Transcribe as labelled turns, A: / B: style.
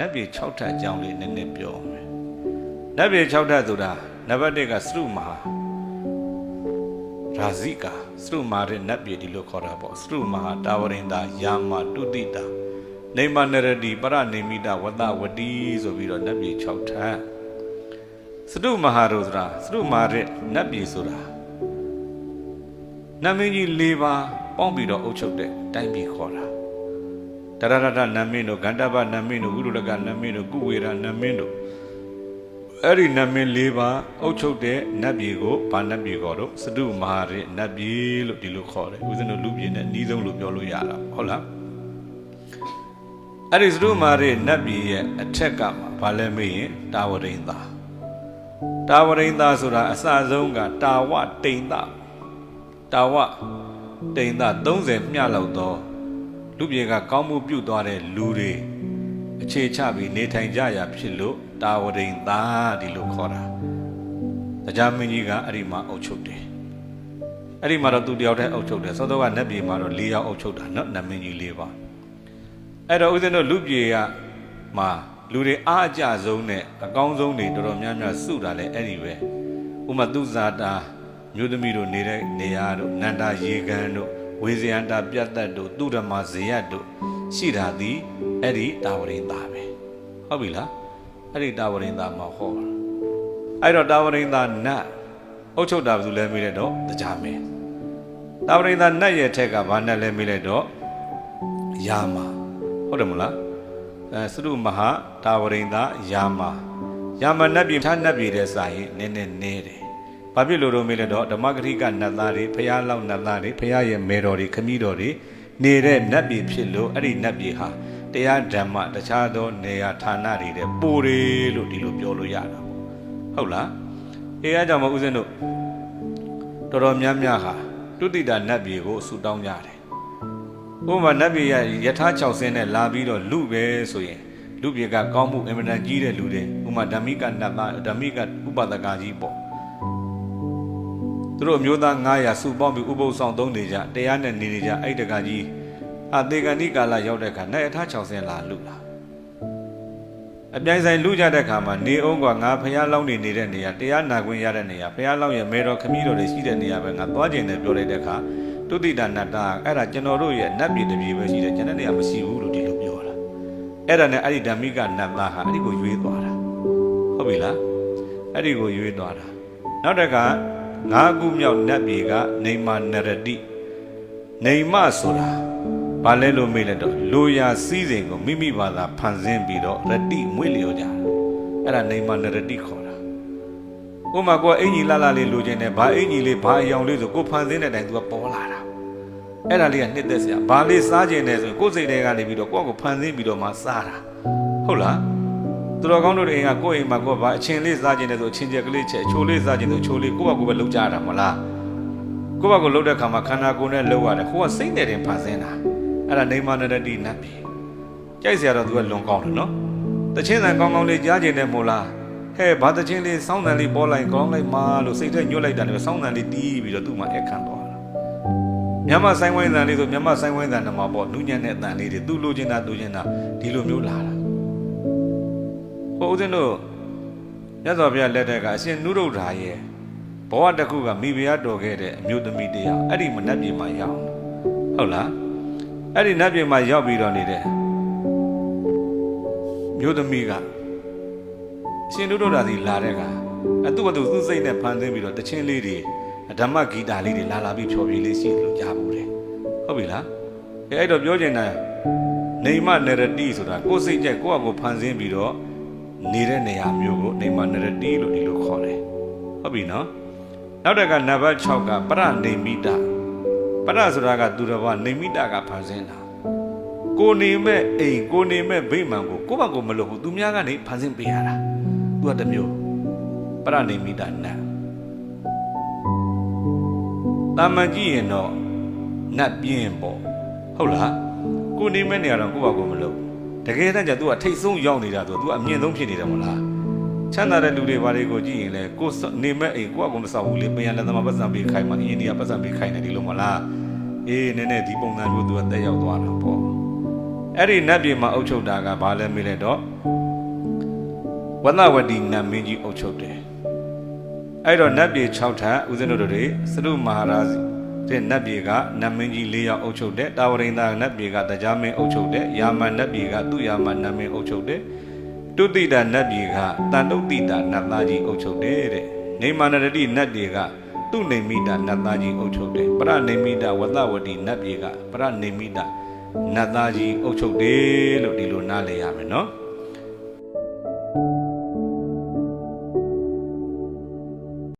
A: နတ်ပြည်6ထပ်အကြောင်းလေးနည်းနည်းပြောမယ်နတ်ပြည်6ထပ်ဆိုတာနံပါတ်1ကစရုမဟာရာဇိကာစရုမာရဲ့နတ်ပြည်ဒီလိုခေါ်တာပေါ့စရုမဟာတာဝရင်တာယာမတုတိတာနေမနရတိပရနေမိတဝတဝတိဆိုပြီးတော့နတ်ပြည်6ထပ်စရုမဟာရောဆိုတာစရုမာရဲ့နတ်ပြည်ဆိုတာနတ်မင်းကြီး၄ပါးပေါင်းပြီးတော့အုပ်ချုပ်တဲ့တိုင်းပြည်ခေါ်တာ တရရတနတ်မင်းတို့ဂန္ဓဗနတ်မင်းတို့ဝိရုလကနတ်မင်းတို့ကုဝေရနတ်မင်းတို့အဲ့ဒီနတ်မင်း၄ပါးအုပ်ချုပ်တဲ့နတ်ပြည်ကိုဗာနတ်ပြည်ခေါ်တော့စတုမဟာရနတ်ပြည်လို့ဒီလိုခေါ်တယ်ဦးဇင်းတို့လူပြည်နဲ့အနည်းဆုံးလို့ပြောလို့ရတာဟုတ်လားအဲ့ဒီစတုမဟာရနတ်ပြည်ရဲ့အထက်ကမှာဘာလဲမေးရင်တာဝရိန်သာတာဝရိန်သာဆိုတာအစဆုံးကတာဝတိန်သာတာဝတိန်သာ30မျှလောက်သော လူပြေကကောင်းမှုပြုသွားတဲ့လူတွေအခြေချပြီးနေထိုင်ကြရဖြစ်လို့တာဝရိန်သာဒီလိုခေါ်တာတရားမင်းကြီးကအဲ့ဒီမှာအုပ်ချုပ်တယ်အဲ့ဒီမှာတော့သူတယောက်တည်းအုပ်ချုပ်တယ်သောတော့ကနတ်ပြည်မှာတော့၄ယောက်အုပ်ချုပ်တာနော်နတ်မင်းကြီး၄ပါးအဲ့တော့ဦးဇင်းတို့လူပြေကမှာလူတွေအားအကြဆုံးနဲ့အကောင်းဆုံးတွေတော်တော်များများစုတာလဲအဲ့ဒီပဲဥမာသူဇာတာမြို့သမီးတို့နေတဲ့နေရာတို့နန္တာရေကန်တို့ ဝေဇယန္တာပြတ်သက်တို့သူဓမ္မဇေယတ်တို့ရှိတာသည်အဲ့ဒီတာဝရင်သားပဲဟုတ်ပြီလားအဲ့ဒီတာဝရင်သားမှာဟောတာအဲ့တော့တာဝရင်သားနတ်အုတ်ချုပ်တာဘယ်သူလဲမေးလိုက်တော့တရားမင်းတာဝရင်သားနတ်ရဲ့ထက်ကဘာနတ်လဲမေးလိုက်တော့ယာမဟုတ်တယ်မလားအဲစရုမဟာတာဝရင်သားယာမယာမနတ်ပြည်ထားနတ်ပြည်တဲ့စာရင်နည်းနည်းနေတယ် ဘာဖြစ်လို့တော့မေးလိုက်တော့ဓမ္မဂရိကနတ်သားတွေဖះလောက်နတ်သားတွေဖះရဲ့မေတော်တွေခမည်းတော်တွေနေတဲ့နတ်ပြည်ဖြစ်လို့အဲ့ဒီနတ်ပြည်ဟာတရားဓမ္မတခြားသောနေရာဌာနတွေတဲ့ပိုတယ်လို့ဒီလိုပြောလို့ရတာပေါ့ဟုတ်လားအေးအားကြောင့်မဦးဇင်းတို့တော်တော်များများဟာတုတိတာနတ်ပြည်ကိုဆူတောင်းကြတယ်ဥပမာနတ်ပြည်ရယထာ6ဆင်းနဲ့လာပြီးတော့လူပဲဆိုရင်လူပြေကကောင်းမှုအင်မတန်ကြီးတဲ့လူတွေဥပမာဓမ္မိကနတ်သားဓမ္မိကဥပဒကကြီးပေါ့ သူတို့အမျိုးသား900စုပေါင်းပြီးဥပုသ်ဆောင်သုံးနေကြတရားနဲ့နေနေကြအဲ့တကကြီးအသေကဏိကာလရောက်တဲ့အခါနိုင်အထား60လာလူလာအပြိုင်ဆိုင်လူကြတဲ့အခါမှာနေအောင်ကငါဖះလောင်းနေနေတဲ့နေရာတရားနာခွင့်ရတဲ့နေရာဖះလောင်းရဲ့မေတော်ခမည်းတော်တွေရှိတဲ့နေရာပဲငါသွားကျင်တယ်ပြောလိုက်တဲ့အခါတုတိတနတ္တအဲ့ဒါကျွန်တော်တို့ရဲ့နတ်ပြည်တစ်ပြည်ပဲရှိတယ်ကျွန်တဲ့နေရာမရှိဘူးလို့ဒီလိုပြောတာအဲ့ဒါနဲ့အဲ့ဒီဓမ္မိကနတ်သားဟာအဲ့ဒီကိုရွေးသွားတာဟုတ်ပြီလားအဲ့ဒီကိုရွေးသွားတာနောက်တစ်ခါ ငါးခုမြောက်နတ်ပြည်ကနေမာနရတိနေမဆိုတာဘာလဲလို့မေးလိုက်တော့လိုရာစည်းစိမ်ကိုမိမိဘာသာဖန်ဆင်းပြီးတော့ရတိမွေ့လျော်ကြတယ်အဲ့ဒါနေမာနရတိခေါ်တာဥမာကအင်ကြီးလာလာလေးလိုချင်တယ်ဘာအင်ကြီးလေးဘာအယောင်လေးဆိုကိုဖန်ဆင်းတဲ့အတိုင်းသူကပေါ်လာတာအဲ့ဒါလေးကနှစ်သက်စရာဘာလေးစားကျင်တယ်ဆိုကိုယ်စိတ်ထဲကနေပြီးတော့ကိုယ့်ကိုဖန်ဆင်းပြီးတော့မှစားတာဟုတ်လား သူတော်ကောင်းတို့အိမ်ကကိုယ့်အိမ်မှာကိုယ်ဘာအချင်းလေးစားကျင်တယ်ဆိုအချင်းချက်ကလေးချက်အချိုးလေးစားကျင်တယ်အချိုးလေးကိုယ့်ဘာကိုယ်ပဲလုပ်ကြတာမလားကိုယ့်ဘာကိုယ်လုပ်တဲ့ခါမှာခန္ဓာကိုယ်နဲ့လုပ်ရတယ်ကိုယ်ကစိတ်နဲ့တင်ဖန်ဆင်းတာအဲ့ဒါနေမနရတိနတ်ပြီကြိုက်စရာတော့သူကလွန်ကောင်းတယ်နော်တချင်းတန်ကောင်းကောင်းလေးကြားကျင်တယ်မို့လားဟဲ့ဘာတချင်းလေးစောင်းတန်လေးပေါ်လိုက်ကောင်းလိုက်မာလို့စိတ်ထဲညှို့လိုက်တာလည်းစောင်းတန်လေးတီးပြီးတော့သူ့မှာအခန့်သွားတာမြမဆိုင်ဝိုင်းတန်လေးဆိုမြမဆိုင်ဝိုင်းတန်နမှာပေါ့နုညံ့တဲ့အတန်လေးတွေသူ့လိုချင်တာသူချင်တာဒီလိုမျိုးလာတာ ဟိုဦးဇင်းတို့မြတ်စွာဘုရားလက်ထက်ကအရှင်နုရုဒ္ဓါရဲ့ဘဝတစ်ခုကမိဖုရားတော်ခဲ့တဲ့အမျိုးသမီးတရားအဲ့ဒီမနှက်ပြေမှာရောက်ဟုတ်လားအဲ့ဒီနတ်ပြည်မှာရောက်ပြီးတော့နေတဲ့မျိုးသမီးကရှင်တို့တို့ဓာစီလာတဲ့ကအတုဝတ္တုသူ့စိတ်နဲ့ဖန်ဆင်းပြီးတော့တချင်းလေးတွေဓမ္မဂီတာလေးတွေလာလာပြီးဖြော်ပြလေးရှိတယ်လို့ကြားဘူးတယ်ဟုတ်ပြီလားအဲအဲ့တော့ပြောချင်တာနေမနရတိဆိုတာကိုယ်စိတ်ကြက်ကိုယ့်အကိုဖန်ဆင်းပြီးတော့ နေတဲ့နေရာမျိုးကိုနေမနရတိလို့ဒီလိုခေါ်တယ်ဟုတ်ပြီနော်နောက်တက်ကနံပါတ်6ကပရနေမိတာပရဆိုတာကသူတော်ဘာနေမိတာကဖန်ဆင်းတာကိုနေမဲ့အိမ်ကိုနေမဲ့ဗိမာန်ကိုကိုယ့်ဘက်ကိုမလုပ်ဘူးသူများကနေဖန်ဆင်းပေးရတာသူကတမျိုးပရနေမိတာနတ်တာမန်ကြည့်ရင်တော့နတ်ပြင်းပေါ့ဟုတ်လားကိုနေမဲ့နေရာတော့ကိုယ့်ဘက်ကိုမလုပ် တကယ်တမ်းကျ तू ကထိတ်ဆုံးရောက်နေတာဆို तू ကအမြင့်ဆုံးဖြစ်နေတယ်မဟုတ်လားချမ်းသာတဲ့လူတွေဘာတွေကိုကြည့်ရင်လဲကိုနေမဲ့အိမ်ကိုယ့်အကူမဆောက်ဘူးလေပြန်လက်သမားပတ်စံပေးခိုင်းမှအင်းဒီကပတ်စံပေးခိုင်းတယ်ဒီလိုမလားအေးနည်းနည်းဒီပုံစံမျိုးသူကတက်ရောက်သွားတာပေါ့အဲ့ဒီနတ်ပြည်မှာအုပ်ချုပ်တာကဘာလဲမေးလိုက်တော့ဝဏဝတီနတ်မင်းကြီးအုပ်ချုပ်တယ်အဲ့တော့နတ်ပြည်6ထပ်ဦးဇင်းတို့တွေစရုမဟာရာဇီ တဲ့နတ်ပြည်ကနတ်မင်းကြီး၄ယောက်အုပ်ချုပ်တယ်တာဝရိန္ဒာနတ်ပြည်ကတရားမင်းအုပ်ချုပ်တယ်ယာမန်နတ်ပြည်ကသူ့ယာမန်နတ်မင်းအုပ်ချုပ်တယ်တုတိတာနတ်ပြည်ကတန်တုတ်တိတာနတ်သားကြီးအုပ်ချုပ်တယ်တဲ့နေမန္တရတိနတ်ပြည်ကသူ့နေမိတာနတ်သားကြီးအုပ်ချုပ်တယ်ပရနေမိတာဝတ္တဝတီနတ်ပြည်ကပရနေမိတာနတ်သားကြီးအုပ်ချုပ်တယ်လို့ဒီလိုနားလည်ရမယ်နော်